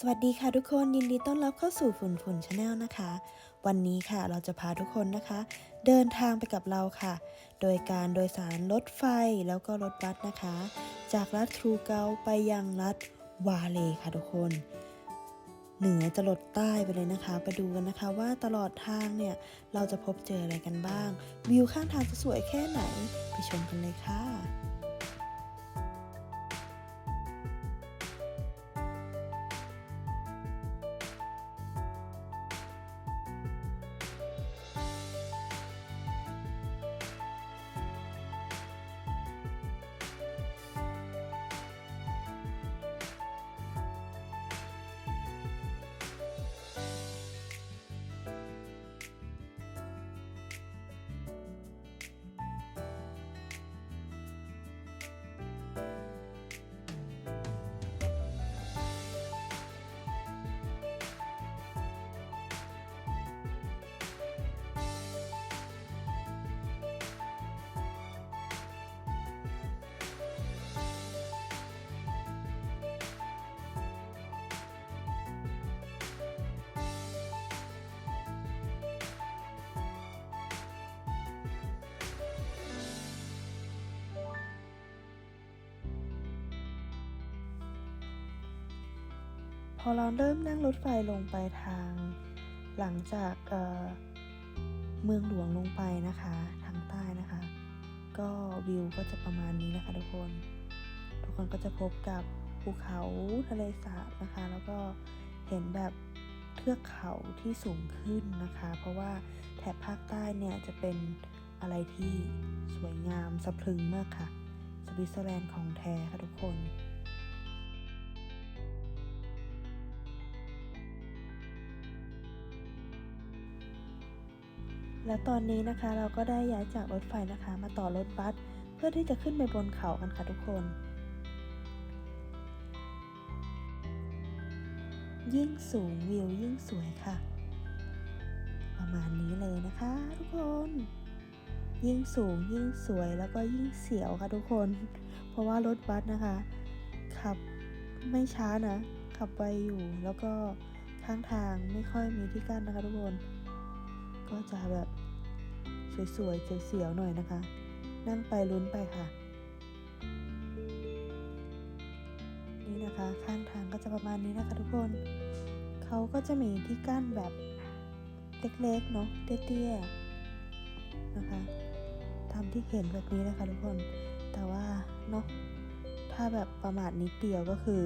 สวัสดีค่ะทุกคนยินดีต้อนรับเข้าสู่ฝุ่นฝุ่นชาแนลนะคะ วันนี้ค่ะเราจะพาทุกคนนะคะ เดินทางไปกับเราค่ะ โดยการโดยสารรถไฟแล้วก็รถบัสนะคะ จากรัฐทรูเกาไปยังรัฐวาเลค่ะทุกคน เหนือจะลดใต้ไปเลยนะคะ ไปดูกันนะคะว่าตลอดทางเนี่ยเราจะพบเจออะไรกันบ้าง วิวข้างทางจะสวยแค่ไหนไปชมกันเลยค่ะ พอเราเริ่มนั่งรถไฟลงไปทาง หลังจากเเมืองหลวงลงไปนะคะ ทางใต้นะคะ ก็วิวก็จะประมาณนี้นะคะทุกคน ทุกคนก็จะพบกับภูเขาทะเลสาบนะคะ แล้วก็เห็นแบบเทือกเขาที่สูงขึ้นนะคะ เพราะว่าแถบภาคใต้เนี่ยจะเป็นอะไรที่สวยงามสะพรึงมากค่ะ สวิตเซอร์แลนด์ของแท้ค่ะทุกคน และตอนนี้นะคะเราก็ได้ย้ายจากรถไฟนะคะ มาต่อรถบัสเพื่อที่จะขึ้นไปบนเขากันค่ะทุกคน ยิ่งสูงวิวยิ่งสวยค่ะ ประมาณนี้เลยนะคะทุกคน ยิ่งสูงยิ่งสวยแล้วก็ยิ่งเสียวค่ะทุกคน เพราะว่ารถบัสนะคะ ขับไม่ช้านะ ขับไวอยู่แล้วก็ข้างทางไม่ค่อยมีที่กั้นนะคะทุกคน ก็จะแบบ สวยๆเสียวๆหน่อยนะคะ นั่งไปลุ้นไปค่ะ นี่นะคะข้างทางก็จะประมาณนี้นะคะทุกคนเขาก็จะมีที่กั้นแบบเล็กๆเนาะเตี้ยๆนะคะทำที่เห็นแบบนี้นะคะทุกคน แต่ว่าเนาะถ้าแบบประมาทนิดเดียวก็คือ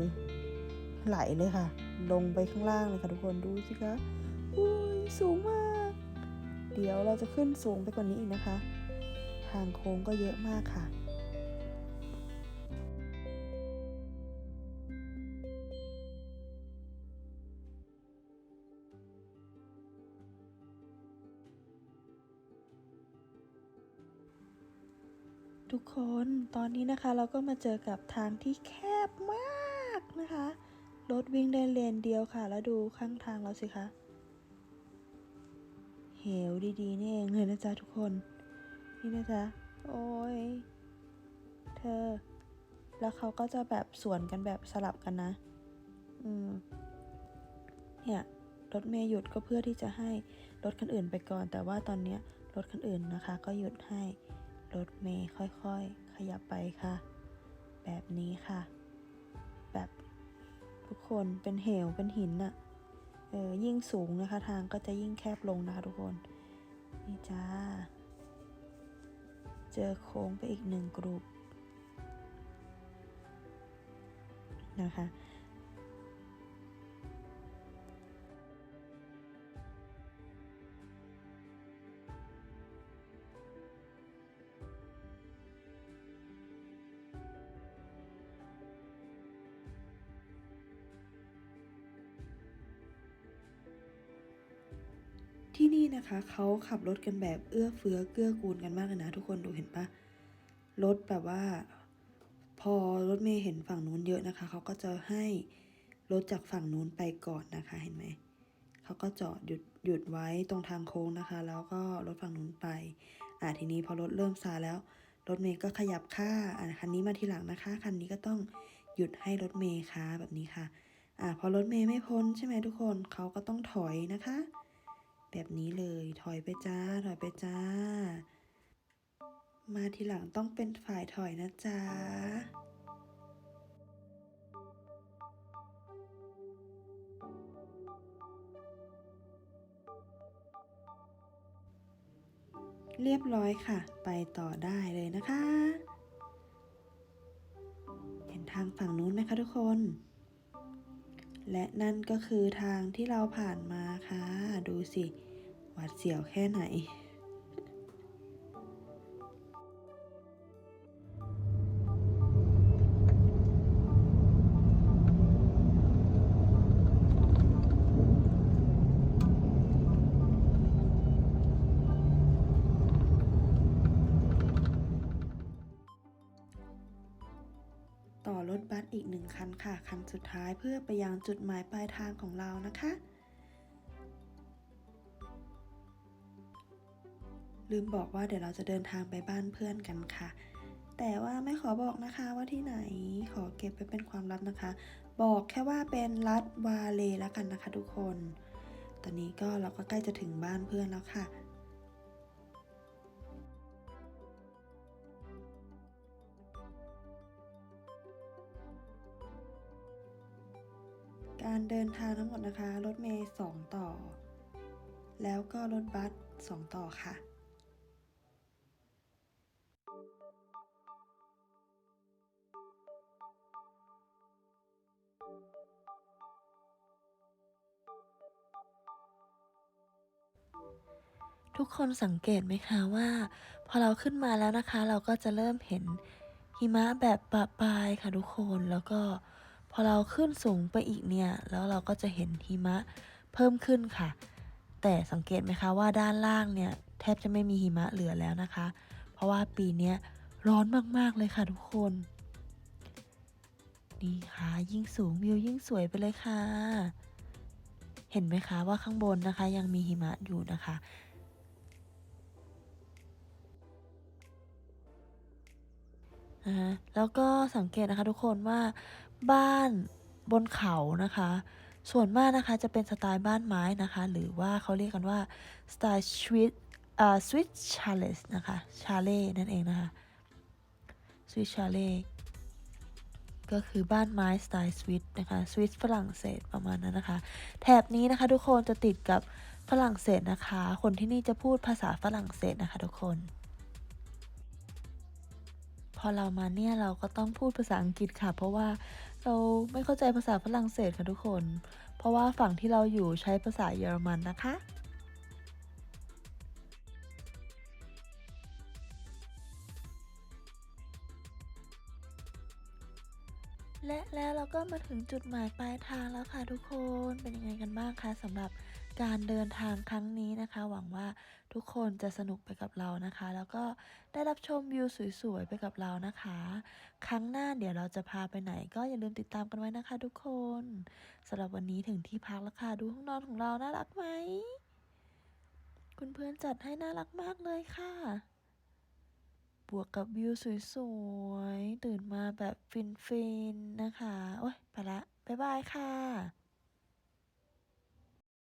ไหลเลยค่ะ ลงไปข้างล่างเลยค่ะทุกคนดูสิคะอุ้ยสูงมาก เดี๋ยวเราจะขึ้นสูงไปกว่านี้อีกนะคะ ทางโค้งก็เยอะมากค่ะทุกคนตอนนี้นะคะเราก็มาเจอกับทางที่แคบมากนะคะ รถวิ่งได้เลนเดียวค่ะ แล้วดูข้างทางเราสิคะ เหวดีๆนี่เองเลยนะจ๊ะทุกคน นี่นะจ๊ะ โอ้ย เธอ แล้วเขาก็จะแบบสวนกันแบบสลับกันนะ อืม เนี่ยรถเมย์หยุดก็เพื่อที่จะให้รถคันอื่นไปก่อน แต่ว่าตอนเนี้ยรถคันอื่นนะคะ ก็หยุดให้รถเมย์ค่อยๆ ขยับไปค่ะ แบบนี้ค่ะ แบบทุกคนเป็นเหวเป็นหินน่ะ เออยิ่งสูงนะคะ ทางก็จะยิ่งแคบลงนะคะทุกคน นี่จ้า เจอโค้งไปอีกหนึ่งกรุ๊ปนะคะ นี่นะคะเขาขับรถกันแบบเอื้อเฟื้อเกื้อกูลกันมากเลยนะ ทุกคนดูเห็นปะรถแบบว่า พอรถเมย์เห็นฝั่งนู้นเยอะนะคะเขาก็จะให้รถจากฝั่งนู้นไปก่อนนะคะเห็นไหมเขาก็จอดหยุดหยุดไว้ตรงทางโค้งนะคะ แล้วก็รถฝั่งนู้นไปอ่าทีนี้พอรถเริ่มซาแล้ว รถเมย์ก็ขยับค่าอ่าคันนี้มาทีหลังนะคะ คันนี้ก็ต้องหยุดให้รถเมย์ค้าแบบนี้ค่ะอะพอรถเมย์ไม่พ้นใช่ไหมทุกคนเขาก็ต้องถอยนะคะ แบบนี้เลย ถอยไปจ้า ถอยไปจ้า มาทีหลังต้องเป็นฝ่ายถอยนะจ๊ะเรียบร้อยค่ะ ไปต่อได้เลยนะคะ เห็นทางฝั่งนู้นไหมคะทุกคน และนั่นก็คือทางที่เราผ่านมาค่ะ ดูสิหวาดเสียวแค่ไหน กหนึ่งคันค่ะ คันสุดท้ายเพื่อไปยังจุดหมายปลายทางของเรานะคะ ลืมบอกว่าเดี๋ยวเราจะเดินทางไปบ้านเพื่อนกันค่ะ แต่ว่าไม่ขอบอกนะคะว่าที่ไหนขอเก็บไว้เป็นความลับนะคะ บอกแค่ว่าเป็นรัฐวาเลแล้วกันนะคะทุกคน ตอนนี้ก็เราก็ใกล้จะถึงบ้านเพื่อนแล้วค่ะ เดินทางทั้งหมดนะคะ รถเมย์สองต่อ แล้วก็รถบัสสองต่อค่ะทุกคนสังเกตไหมคะว่า พอเราขึ้นมาแล้วนะคะ เราก็จะเริ่มเห็นหิมะแบบปะปายค่ะทุกคนแล้วก็ พอเราขึ้นสูงไปอีกเนี่ย แล้วเราก็จะเห็นหิมะเพิ่มขึ้นค่ะ แต่สังเกตไหมคะว่าด้านล่างเนี่ยแทบจะไม่มีหิมะเหลือแล้วนะคะ เพราะว่าปีนี้ร้อนมากๆเลยค่ะทุกคน นี่ค่ะยิ่งสูงวิวยิ่งสวยไปเลยค่ะ เห็นไหมคะว่าข้างบนนะคะยังมีหิมะอยู่นะคะนะฮะแล้วก็สังเกตนะคะทุกคนว่า บ้านบนเขานะคะ ส่วนมากนะคะจะเป็นสไตล์บ้านไม้นะคะ หรือว่าเขาเรียกกันว่าสไตล์สวิตอ่าสวิตชาเลสนะคะชาเล่นั่นเองนะคะสวิตชาเล่ก็คือบ้านไม้สไตล์สวิตนะคะสวิตฝรั่งเศสประมาณนั้นนะคะ แถบนี้นะคะทุกคนจะติดกับฝรั่งเศสนะคะ คนที่นี่จะพูดภาษาฝรั่งเศสนะคะทุกคน พอเรามาเนี่ยเราก็ต้องพูดภาษาอังกฤษค่ะ เพราะว่า เราไม่เข้าใจภาษาฝรั่งเศสค่ะทุกคน เพราะว่าฝั่งที่เราอยู่ใช้ภาษาเยอรมันนะคะ และแล้วเราก็มาถึงจุดหมายปลายทางแล้วค่ะทุกคนเป็นยังไงกันบ้างคะสำหรับการเดินทางครั้งนี้นะคะ หวังว่าทุกคนจะสนุกไปกับเรานะคะ แล้วก็ได้รับชมวิวสวยๆไปกับเรานะคะ ครั้งหน้าเดี๋ยวเราจะพาไปไหน ก็อย่าลืมติดตามกันไว้นะคะ ทุกคนสำหรับวันนี้ถึงที่พักแล้วค่ะดูห้องนอนของเราน่ารักไหมคุณเพื่อนจัดให้น่ารักมากเลยค่ะ บวกกับวิวสวยๆ ตื่นมาแบบฟินๆ นะคะ โอ้ยไปละ บ๊ายบายค่ะ